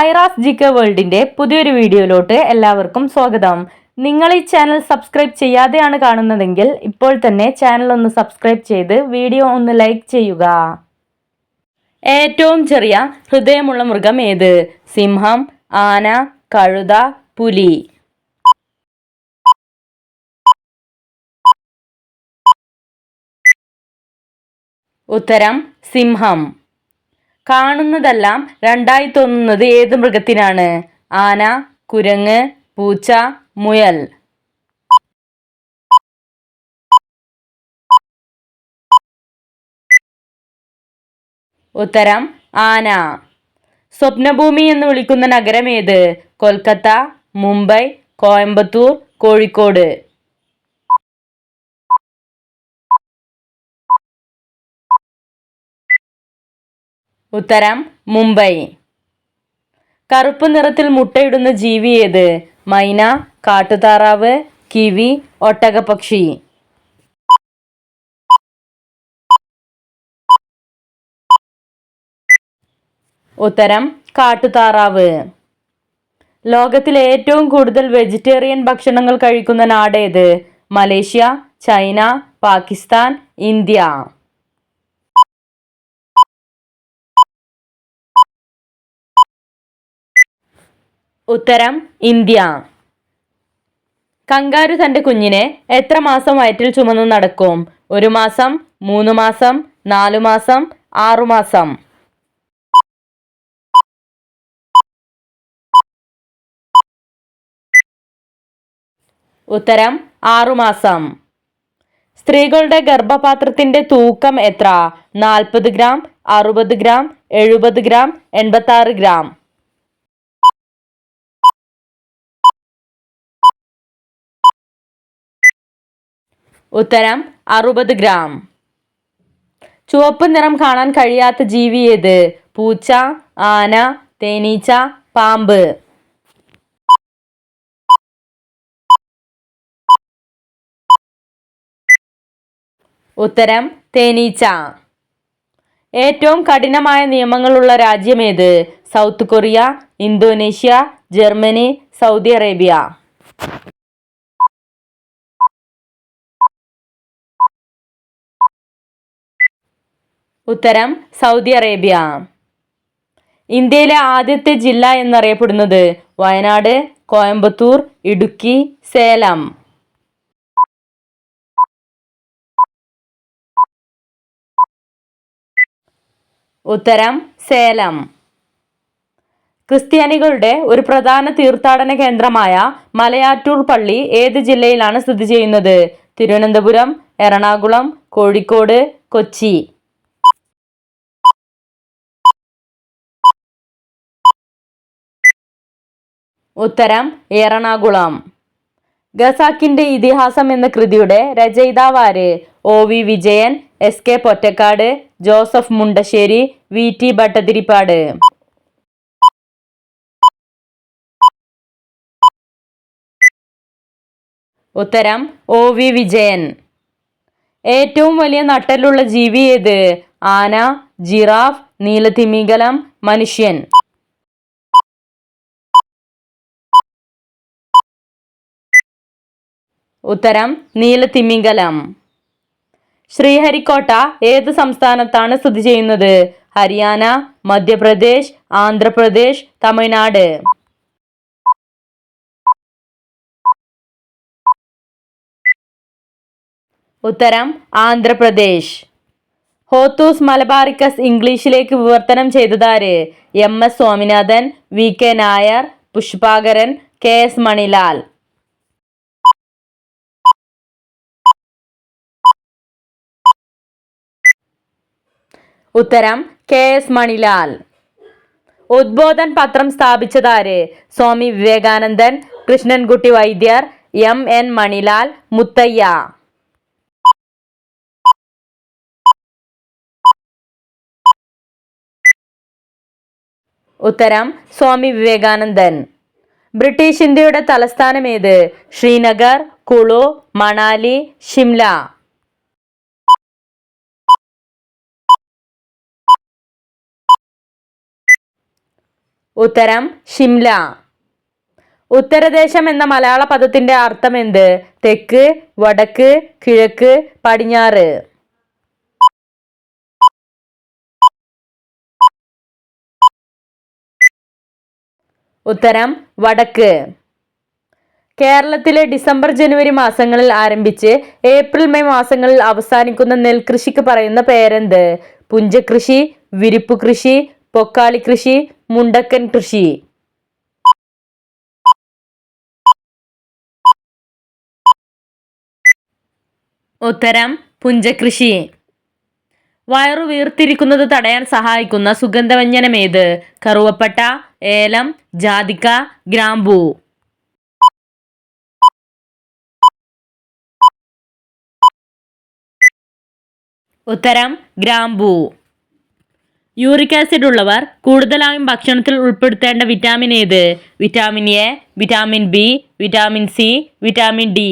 ഐറാസ് ജിക്ക വേൾഡിന്റെ പുതിയൊരു വീഡിയോയിലോട്ട് എല്ലാവർക്കും സ്വാഗതം. നിങ്ങൾ ഈ ചാനൽ സബ്സ്ക്രൈബ് ചെയ്യാതെയാണ് കാണുന്നതെങ്കിൽ ഇപ്പോൾ തന്നെ ചാനൽ ഒന്ന് സബ്സ്ക്രൈബ് ചെയ്ത് വീഡിയോ ഒന്ന് ലൈക്ക് ചെയ്യുക. ഏറ്റവും ചെറിയ ഹൃദയമുള്ള മൃഗം ഏത്? സിംഹം ആന കഴുത പുലി. ഉത്തരം സിംഹം. കാണുന്നതെല്ലാം രണ്ടായി തോന്നുന്നത് ഏത് മൃഗത്തിനാണ്? ആന കുരങ്ങ് പൂച്ച മുയൽ. ഉത്തരം ആന. സ്വപ്നഭൂമി എന്ന് വിളിക്കുന്ന നഗരം ഏത്? കൊൽക്കത്ത മുംബൈ കോയമ്പത്തൂർ കോഴിക്കോട്. ഉത്തരം മുംബൈ. കറുപ്പ് നിറത്തിൽ മുട്ടയിടുന്ന ജീവി ഏത്? മൈന കാട്ടുതാറാവ് കിവി ഒട്ടകപ്പക്ഷി. ഉത്തരം കാട്ടുതാറാവ്. ലോകത്തിലെ ഏറ്റവും കൂടുതൽ വെജിറ്റേറിയൻ ഭക്ഷണങ്ങൾ കഴിക്കുന്ന നാടേത് മലേഷ്യ ചൈന പാകിസ്ഥാൻ ഇന്ത്യ. ഉത്തരം ഇന്ത്യ. കങ്കാരു തന്റെ കുഞ്ഞിനെ എത്ര മാസം വയറ്റിൽ ചുമന്ന് നടക്കും? ഒരു മാസം മൂന്ന് മാസം നാലു മാസം ആറു മാസം. ഉത്തരം ആറുമാസം സ്ത്രീകളുടെ ഗർഭപാത്രത്തിന്റെ തൂക്കം എത്ര? നാൽപ്പത് ഗ്രാം അറുപത് ഗ്രാം എഴുപത് ഗ്രാം എൺപത്തി ആറ് ഗ്രാം. ഉത്തരം അറുപത് ഗ്രാം. ചുവപ്പ് നിറം കാണാൻ കഴിയാത്ത ജീവി ഏത്? പൂച്ച ആന തേനീച്ച പാമ്പ്. ഉത്തരം തേനീച്ച. ഏറ്റവും കഠിനമായ നിയമങ്ങളുള്ള രാജ്യം ഏത്? South Korea Indonesia Germany Saudi Arabia. ഉത്തരം സൗദി അറേബ്യ. ഇന്ത്യയിലെ ആദ്യത്തെ ജില്ല എന്നറിയപ്പെടുന്നത് വയനാട് കോയമ്പത്തൂർ ഇടുക്കി സേലം. ഉത്തരം സേലം. ക്രിസ്ത്യാനികളുടെ ഒരു പ്രധാന തീർത്ഥാടന കേന്ദ്രമായ മലയാറ്റൂർ പള്ളി ഏത് ജില്ലയിലാണ് സ്ഥിതി ചെയ്യുന്നത്? തിരുവനന്തപുരം എറണാകുളം കോഴിക്കോട് കൊച്ചി. ഉത്തരം എറണാകുളം. ഖസാക്കിന്റെ ഇതിഹാസം എന്ന കൃതിയുടെ രചയിതാവാര് O V Vijayan S K Pottekkatt Joseph Mundassery V T Bhattathiripad. ഉത്തരം ഒ വി വിജയൻ. ഏറ്റവും വലിയ നട്ടലുള്ള ജീവി ഏത്? ആന ജിറാഫ് നീലത്തിമിംഗലം മനുഷ്യൻ. ഉത്തരം നീലത്തിമിംഗലം ശ്രീഹരിക്കോട്ട ഏത് സംസ്ഥാനത്താണ് സ്ഥിതി ചെയ്യുന്നത്? ഹരിയാന മധ്യപ്രദേശ് ആന്ധ്രാപ്രദേശ് തമിഴ്നാട്. ഉത്തരം ആന്ധ്രാപ്രദേശ്. ഹോത്തൂസ് മലബാറിക്കസ് ഇംഗ്ലീഷിലേക്ക് വിവർത്തനം ചെയ്തതാര്? M. S. Swaminathan V. K. Nair Pushpakaran K. S. Manilal. ഉത്തരം കെ എസ് മണിലാൽ. ഉദ്ബോധൻ പത്രം സ്ഥാപിച്ചതാര്? Swami Vivekanandan Krishnankutty Vaidyar M N Manilal Muthiah. ഉത്തരം സ്വാമി വിവേകാനന്ദൻ. ബ്രിട്ടീഷ് ഇന്ത്യയുടെ തലസ്ഥാനം ഏത് ശ്രീനഗർ കുളു മണാലി ഷിംല. ഉത്തരം ഷിംല. ഉത്തരദേശം എന്ന മലയാള പദത്തിന്റെ അർത്ഥം എന്ത്? തെക്ക് വടക്ക് കിഴക്ക് പടിഞ്ഞാറ്. ഉത്തരം വടക്ക്. കേരളത്തിലെ ഡിസംബർ ജനുവരി മാസങ്ങളിൽ ആരംഭിച്ച് ഏപ്രിൽ മെയ് മാസങ്ങളിൽ അവസാനിക്കുന്ന നെൽകൃഷിക്ക് പറയുന്ന പേരെന്ത്? പുഞ്ചകൃഷി വിരിപ്പ് കൃഷി പൊക്കാളി കൃഷി മുണ്ടക്കൻ കൃഷി. ഉത്തരം പുഞ്ചകൃഷി. വയറു വീർത്തിരിക്കുന്നത് തടയാൻ സഹായിക്കുന്ന സുഗന്ധവ്യഞ്ജനമേത്? കറുവപ്പട്ട ഏലം ജാതിക്ക ഗ്രാമ്പൂ. ഉത്തരം ഗ്രാമ്പൂ. യൂറിക് ആസിഡ് ഉള്ളവർ കൂടുതലായും ഭക്ഷണത്തിൽ ഉൾപ്പെടുത്തേണ്ട വിറ്റാമിൻ ഏത്? Vitamin A vitamin B vitamin C vitamin D.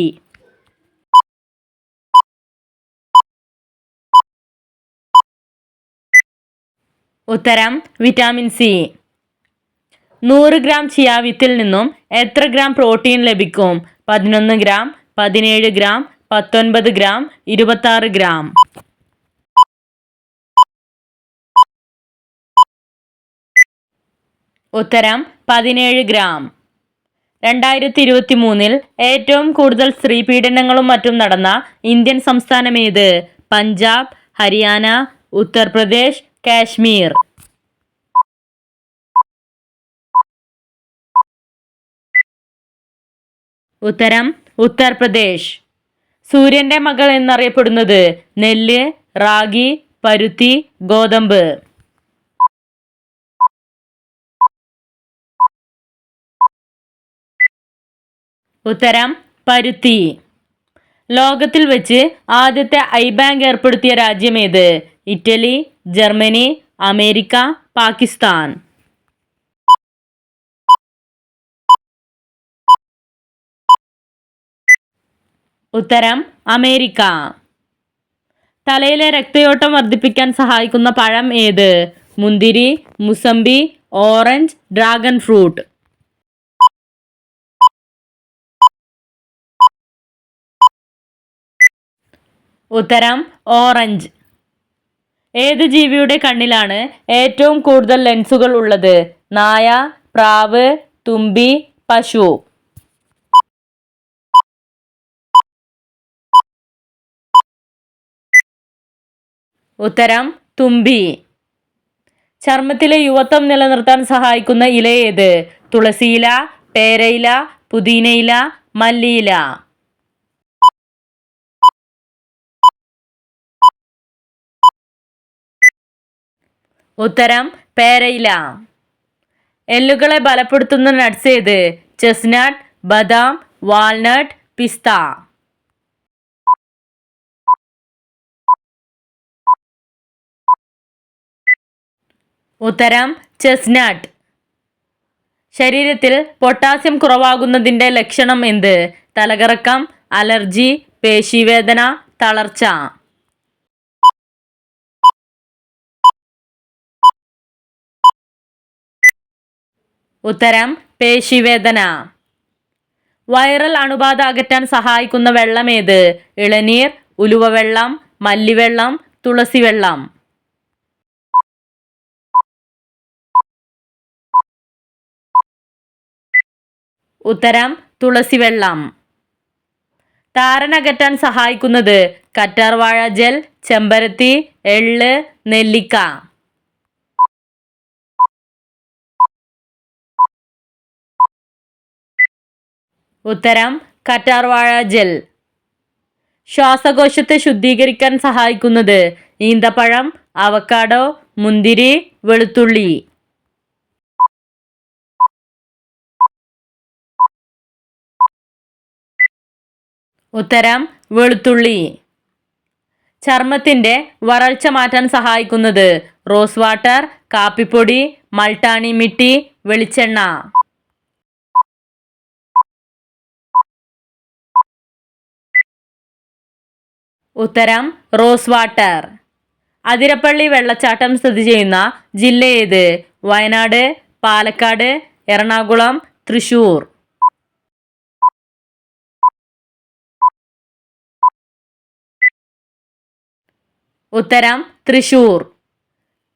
ഉത്തരം വിറ്റാമിൻ സി. നൂറ് ഗ്രാം ചിയാവിത്തിൽ നിന്നും എത്ര ഗ്രാം പ്രോട്ടീൻ ലഭിക്കും? പതിനൊന്ന് ഗ്രാം പതിനേഴ് ഗ്രാം പത്തൊൻപത് ഗ്രാം ഇരുപത്താറ് ഗ്രാം. ഉത്തരം പതിനേഴ് ഗ്രാം. രണ്ടായിരത്തി ഇരുപത്തി മൂന്നിൽ ഏറ്റവും കൂടുതൽ സ്ത്രീ പീഡനങ്ങളും മറ്റും നടന്ന ഇന്ത്യൻ സംസ്ഥാനം ഏത്? പഞ്ചാബ് ഹരിയാന ഉത്തർപ്രദേശ് കാശ്മീർ. ഉത്തരം ഉത്തർപ്രദേശ്. സൂര്യന്റെ മകൾ എന്നറിയപ്പെടുന്നത് നെല്ല് റാഗി പരുത്തി ഗോതമ്പ്. ഉത്തരം പരുത്തി. ലോകത്തിൽ വെച്ച് ആദ്യത്തെ ഐ ബാങ്ക് ഏർപ്പെടുത്തിയ രാജ്യം ഏത്? Italy Germany America Pakistan. ഉത്തരം അമേരിക്ക. തലയിലെ രക്തയോട്ടം വർദ്ധിപ്പിക്കാൻ സഹായിക്കുന്ന പഴം ഏത്? മുന്തിരി മുസമ്പി ഓറഞ്ച് ഡ്രാഗൺ ഫ്രൂട്ട്. ഉത്തരം ഓറഞ്ച്. ഏത് ജീവിയുടെ കണ്ണിലാണ് ഏറ്റവും കൂടുതൽ ലെൻസുകൾ ഉള്ളത്? നായ പ്രാവ് തുമ്പി പശു. ഉത്തരം തുമ്പി. ചർമ്മത്തിലെ യുവത്വം നിലനിർത്താൻ സഹായിക്കുന്ന ഇല ഏത്? തുളസിയില പേരയില പുതിനയില മല്ലിയില. ഉത്തരം പേരയില. എല്ലുകളെ ബലപ്പെടുത്തുന്ന നട്ട്സ് ഏത്? ചെസ്നട്ട് ബദാം വാൾനട്ട് പിസ്ത. ഉത്തരം ചെസ്നട്ട് ശരീരത്തിൽ പൊട്ടാസ്യം കുറവാകുന്നതിന്റെ ലക്ഷണം എന്ത്? തലകറക്കം അലർജി പേശിവേദന തളർച്ച. ഉത്തരം പേശിവേദന. വൈറൽ അണുബാധ അകറ്റാൻ സഹായിക്കുന്ന വെള്ളമേത്? ഇളനീർ ഉലുവവെള്ളം മല്ലിവെള്ളം തുളസിവെള്ളം. ഉത്തരം തുളസിവെള്ളം. താരനകറ്റാൻ സഹായിക്കുന്നത് കറ്റാർവാഴ ജെൽ ചെമ്പരത്തി എള്ള് നെല്ലിക്ക. ഉത്തരം കറ്റാർവാഴ ജെൽ. ശ്വാസകോശത്തെ ശുദ്ധീകരിക്കാൻ സഹായിക്കുന്നത് ഈന്തപ്പഴം അവക്കാഡോ മുന്തിരി വെളുത്തുള്ളി. ഉത്തരം വെളുത്തുള്ളി. ചർമ്മത്തിന്റെ വരൾച്ച മാറ്റാൻ സഹായിക്കുന്നത് റോസ് വാട്ടർ കാപ്പിപ്പൊടി മൾട്ടാണി മിട്ടി വെളിച്ചെണ്ണ. ഉത്തരം റോസ് വാട്ടർ. അതിരപ്പള്ളി വെള്ളച്ചാട്ടം സ്ഥിതി ചെയ്യുന്ന ജില്ല ഏത്? വയനാട് പാലക്കാട് എറണാകുളം തൃശൂർ. ഉത്തരം തൃശൂർ.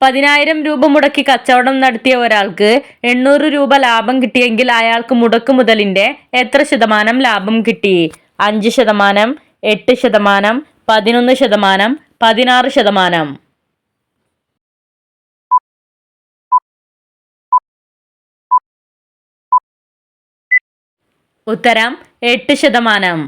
പതിനായിരം രൂപ മുടക്കി കച്ചവടം നടത്തിയ ഒരാൾക്ക് എണ്ണൂറ് രൂപ ലാഭം കിട്ടിയെങ്കിൽ അയാൾക്ക് മുടക്ക് മുതലിന്റെ എത്ര ശതമാനം ലാഭം കിട്ടി? അഞ്ച് ശതമാനം എട്ട് ശതമാനം പതിനൊന്ന് ശതമാനം പതിനാറ് ശതമാനം. ഉത്തരം എട്ട് ശതമാനം.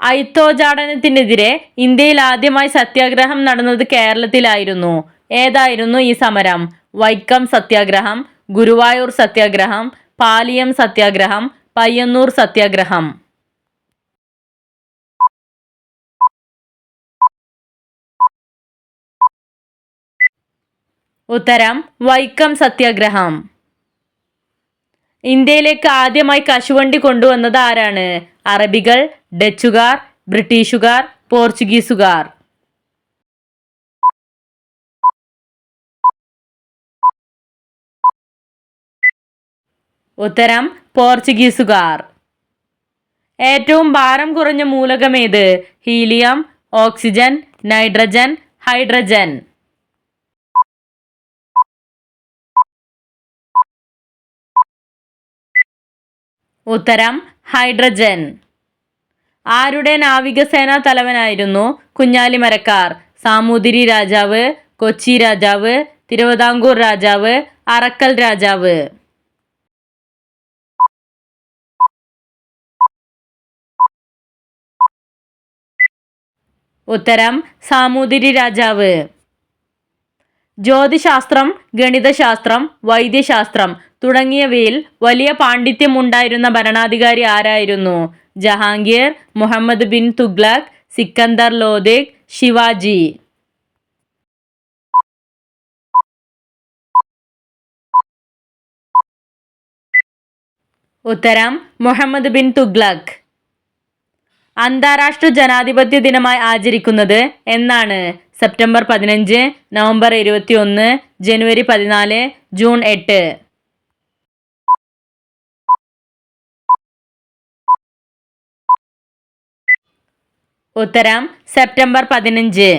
ഐത്തോജാടനത്തിനെതിരെ ഇന്ത്യയിൽ ആദ്യമായി സത്യാഗ്രഹം നടന്നത് കേരളത്തിലായിരുന്നു. ഏതായിരുന്നു ഈ സമരം? വൈക്കം സത്യാഗ്രഹം ഗുരുവായൂർ സത്യാഗ്രഹം പാലിയം സത്യാഗ്രഹം പയ്യന്നൂർ സത്യാഗ്രഹം. ഉത്തരം വൈക്കം സത്യാഗ്രഹം. ഇന്ത്യയിലേക്ക് ആദ്യമായി കശുവണ്ടി കൊണ്ടുവന്നത് ആരാണ്? അറബികൾ ഡച്ചുകാർ ബ്രിട്ടീഷുകാർ പോർച്ചുഗീസുകാർ. ഉത്തരം പോർച്ചുഗീസുകാർ. ഏറ്റവും ഭാരം കുറഞ്ഞ മൂലകം മൂലകമേത്? Helium oxygen nitrogen hydrogen. ഉത്തരം ഹൈഡ്രജൻ. ആരുടെ നാവികസേനാ തലവനായിരുന്നു കുഞ്ഞാലി മരക്കാർ സാമൂതിരി രാജാവ് കൊച്ചി രാജാവ് തിരുവിതാംകൂർ രാജാവ് അറക്കൽ രാജാവ്. ഉത്തരം സാമൂതിരി രാജാവ്. ജ്യോതിശാസ്ത്രം ഗണിതശാസ്ത്രം വൈദ്യശാസ്ത്രം തുടങ്ങിയവയിൽ വലിയ പാണ്ഡിത്യമുണ്ടായിരുന്ന ഭരണാധികാരി ആരായിരുന്നു? ജഹാംഗീർ മുഹമ്മദ് ബിൻ തുഗ്ലക് സിക്കന്ദർ ലോദിക് ശിവാജി. ഉത്തരം മുഹമ്മദ് ബിൻ തുഗ്ലക് അന്താരാഷ്ട്ര ജനാധിപത്യ ദിനമായി ആചരിക്കുന്നത് എന്നാണ്. സെപ്റ്റംബർ പതിനഞ്ച് നവംബർ ഇരുപത്തി ഒന്ന് ജനുവരി പതിനാല് ജൂൺ എട്ട്. ഉത്തരം സെപ്റ്റംബർ പതിനഞ്ച്.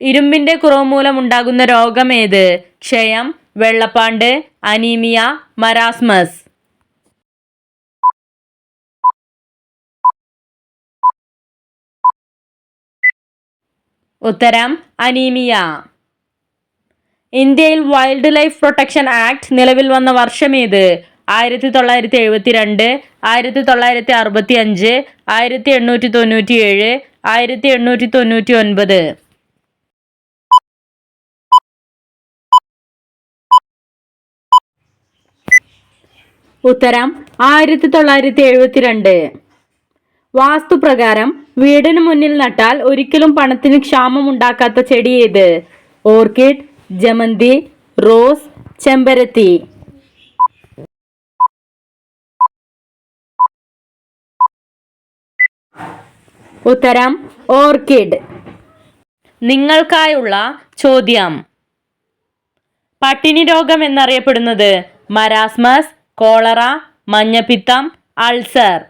ഇരുമ്പിന്റെ കുറവ് മൂലം ഉണ്ടാകുന്ന രോഗം ഏത്? ക്ഷയം വെള്ളപ്പാണ്ട് അനീമിയ മരാസ്മസ്. ഉത്തരം അനീമിയ. ഇന്ത്യയിൽ വൈൽഡ് ലൈഫ് പ്രൊട്ടക്ഷൻ ആക്ട് നിലവിൽ വന്ന വർഷമേത് ആയിരത്തി തൊള്ളായിരത്തി എഴുപത്തി രണ്ട് ആയിരത്തി തൊള്ളായിരത്തി അറുപത്തി അഞ്ച് ആയിരത്തി എണ്ണൂറ്റി തൊണ്ണൂറ്റി ഏഴ് ആയിരത്തി എണ്ണൂറ്റി തൊണ്ണൂറ്റി ഒൻപത് ഉത്തരം ആയിരത്തി തൊള്ളായിരത്തി എഴുപത്തിരണ്ട് വാസ്തുപ്രകാരം വീടിന് മുന്നിൽ നട്ടാൽ ഒരിക്കലും പണത്തിന് ക്ഷാമം ഉണ്ടാക്കാത്ത ചെടി ഏത്? ഓർക്കിഡ് ജമന്തി റോസ് ചെമ്പരത്തി. ഉത്തരം ഓർക്കിഡ്. നിങ്ങൾക്കായുള്ള ചോദ്യം. പട്ടിണി രോഗം എന്നറിയപ്പെടുന്നത് മരാസ്മസ് കോളറ മഞ്ഞപ്പിത്തം അൾസർ.